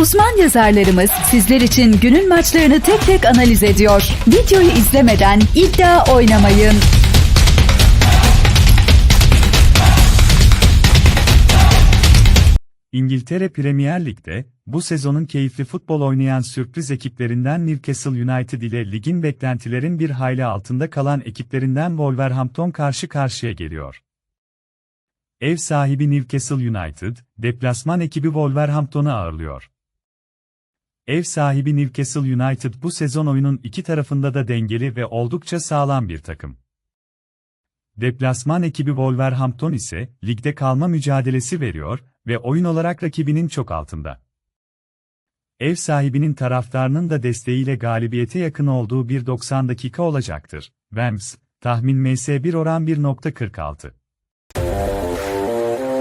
Uzman yazarlarımız sizler için günün maçlarını tek tek analiz ediyor. Videoyu izlemeden iddia oynamayın. İngiltere Premier Lig'de, bu sezonun keyifli futbol oynayan sürpriz ekiplerinden Newcastle United ile ligin beklentilerin bir hayli altında kalan ekiplerinden Wolverhampton karşı karşıya geliyor. Ev sahibi Newcastle United, deplasman ekibi Wolverhampton'u ağırlıyor. Ev sahibi Newcastle United bu sezon oyunun iki tarafında da dengeli ve oldukça sağlam bir takım. Deplasman ekibi Wolverhampton ise ligde kalma mücadelesi veriyor ve oyun olarak rakibinin çok altında. Ev sahibinin taraftarının da desteğiyle galibiyete yakın olduğu bir 90 dakika olacaktır. Rams, tahmin MS1 oran 1.46.